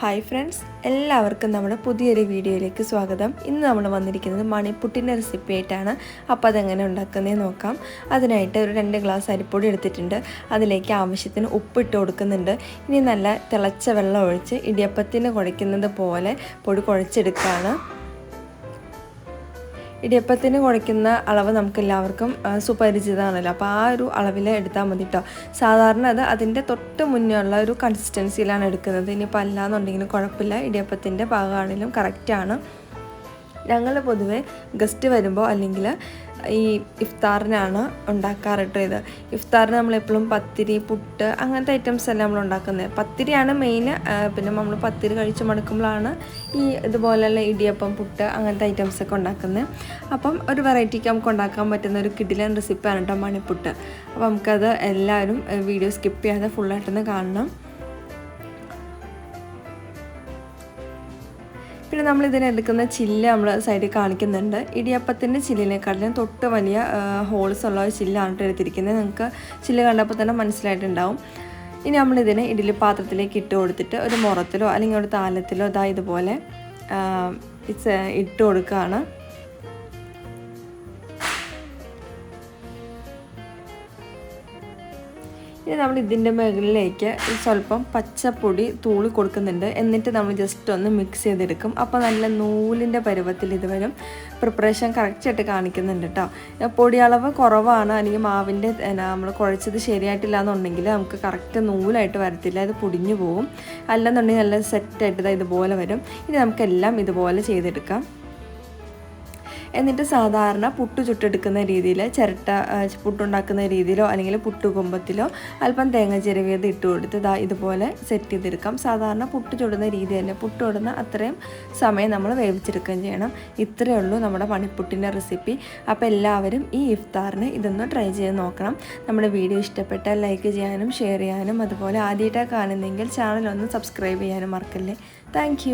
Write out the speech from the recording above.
Hi friends എല്ലാവർക്കും നമ്മുടെ പുതിയൊരു വീഡിയോയിലേക്ക് സ്വാഗതം. ഇന്ന് നമ്മൾ വന്നിരിക്കുന്നത് മണിപ്പുട്ടിന്റെ റെസിപ്പി ആയിട്ടാണ്. അപ്പോൾ അതെങ്ങനെ ഉണ്ടാക്കുന്നത് നോക്കാം. അതിനായിട്ട് ഒരു രണ്ട് ഗ്ലാസ് അരിപ്പൊടി എടുത്തിട്ടുണ്ട്. അതിലേക്ക് ആവശ്യത്തിന് ഉപ്പിട്ട് കൊടുക്കുന്നുണ്ട്. ഇനി നല്ല തിളച്ച വെള്ളം ഒഴിച്ച് ഇടിയപ്പത്തിന് കുഴയ്ക്കുന്നത് പോലെ പൊടി കുഴച്ചെടുക്കുകയാണ്. ഇടിയപ്പത്തിന് കുഴയ്ക്കുന്ന അളവ് നമുക്ക് എല്ലാവർക്കും സുപരിചിതമാണല്ലോ. അപ്പോൾ ആ ഒരു അളവിൽ എടുത്താൽ മതി കേട്ടോ സാധാരണ അത് അതിന്റെ തൊട്ട് മുന്നേ ഉള്ള ഒരു കൺസിസ്റ്റൻസിയിലാണ് എടുക്കുന്നത്. ഇനിയിപ്പോൾ അല്ലാന്നുണ്ടെങ്കിലും കുഴപ്പമില്ല. ഇടിയപ്പത്തിന്റെ പാകമാണെങ്കിലും കറക്റ്റാണ് ഞങ്ങൾ പൊതുവേ ഗസ്റ്റ് വരുമ്പോൾ അല്ലെങ്കിൽ ഈ ഇഫ്താറിനാണ് ഉണ്ടാക്കാറ് ഇത്. ഇഫ്താറിന് നമ്മളെപ്പോഴും പത്തിരി പുട്ട് അങ്ങനത്തെ ഐറ്റംസ് എല്ലാം നമ്മൾ ഉണ്ടാക്കുന്നത് പത്തിരിയാണ് മെയിൻ പിന്നെ നമ്മൾ പത്തിരി കഴിച്ച് മടുക്കുമ്പോഴാണ് ഈ ഇതുപോലെയുള്ള ഇടിയപ്പം പുട്ട് അങ്ങനത്തെ ഐറ്റംസ് ഒക്കെ ഉണ്ടാക്കുന്നത് അപ്പം ഒരു വെറൈറ്റിക്ക് നമുക്ക് ഉണ്ടാക്കാൻ പറ്റുന്ന ഒരു കിഡിലൻ റെസിപ്പിയാണ് കേട്ടോ മണിപ്പുട്ട്. അപ്പോൾ നമുക്കത് എല്ലാവരും വീഡിയോ സ്കിപ്പ് ചെയ്യാതെ ഫുള്ളായിട്ടൊന്ന് കാണണം. പിന്നെ നമ്മൾ ഇതിനെടുക്കുന്ന ചില്ല് നമ്മൾ സൈഡിൽ കാണിക്കുന്നുണ്ട്. ഇടിയപ്പത്തിന്റെ ചില്ലിനെക്കാട്ടിലും തൊട്ട് വലിയ ഹോൾസ് ഉള്ള ഒരു ചില്ലാണ് എടുത്തിരിക്കുന്നത്. നിങ്ങൾക്ക് ചില്ല് കണ്ടപ്പോൾ തന്നെ മനസ്സിലായിട്ടുണ്ടാവും. ഇനി നമ്മളിതിനെ ഇഡ്ഡലി പാത്രത്തിലേക്ക് ഇട്ട് കൊടുത്തിട്ട് ഒരു മുറത്തിലോ അല്ലെങ്കിൽ ഒരു താലത്തിലോ ഇതാ ഇതുപോലെ ഇട്ട് കൊടുക്കുകയാണ്. ഇനി നമ്മൾ ഇതിന്റെ മുകളിലേക്ക് സ്വല്പം പച്ചപ്പൊടി തൂളി കൊടുക്കുന്നുണ്ട്. എന്നിട്ട് നമ്മൾ ജസ്റ്റ് ഒന്ന് മിക്സ് ചെയ്തെടുക്കും. അപ്പോൾ നല്ല നൂലിന്റെ പരുവത്തിൽ ഇത് വരും പ്രിപ്പറേഷൻ കറക്റ്റായിട്ട് കാണിക്കുന്നുണ്ട് കേട്ടോ പൊടി അളവ് കുറവാണ്. അല്ലെങ്കിൽ മാവിന്റെ നമ്മൾ കുഴച്ചത് ശരിയായിട്ടില്ല എന്നുണ്ടെങ്കിൽ നമുക്ക് കറക്റ്റ് നൂലായിട്ട് വരത്തില്ല. അത് പൊടിഞ്ഞു പോകും അല്ലെന്നുണ്ടെങ്കിൽ നല്ല സെറ്റായിട്ട് ഇതാ ഇതുപോലെ വരും. ഇനി നമുക്കെല്ലാം ഇതുപോലെ ചെയ്തെടുക്കാം. എന്നിട്ട് സാധാരണ പുട്ട് ചുട്ടെടുക്കുന്ന രീതിയിൽ ചിരട്ട പുട്ടുണ്ടാക്കുന്ന രീതിയിലോ അല്ലെങ്കിൽ പുട്ടുകുമ്പത്തിലോ അല്പം തേങ്ങ ചിരവിയത് ഇട്ട് കൊടുത്ത് ഇതാ ഇതുപോലെ സെറ്റ് ചെയ്തെടുക്കാം. സാധാരണ പുട്ട് ചുടുന്ന രീതി തന്നെ. പുട്ട് ചുടുന്ന അത്രയും സമയം നമ്മൾ വേവിച്ചെടുക്കുകയും ചെയ്യണം. ഇത്രയേ ഉള്ളൂ നമ്മുടെ പണിപ്പുട്ടിന്റെ റെസിപ്പി അപ്പോൾ എല്ലാവരും ഈ ഇഫ്താറിന് ഇതൊന്ന് ട്രൈ ചെയ്ത് നോക്കണം. നമ്മുടെ വീഡിയോ ഇഷ്ടപ്പെട്ടാൽ ലൈക്ക് ചെയ്യാനും ഷെയർ ചെയ്യാനും അതുപോലെ ആദ്യമായിട്ടാണ് കാണുന്നെങ്കിൽ ചാനൽ ഒന്ന് സബ്സ്ക്രൈബ് ചെയ്യാനും മറക്കല്ലേ. താങ്ക്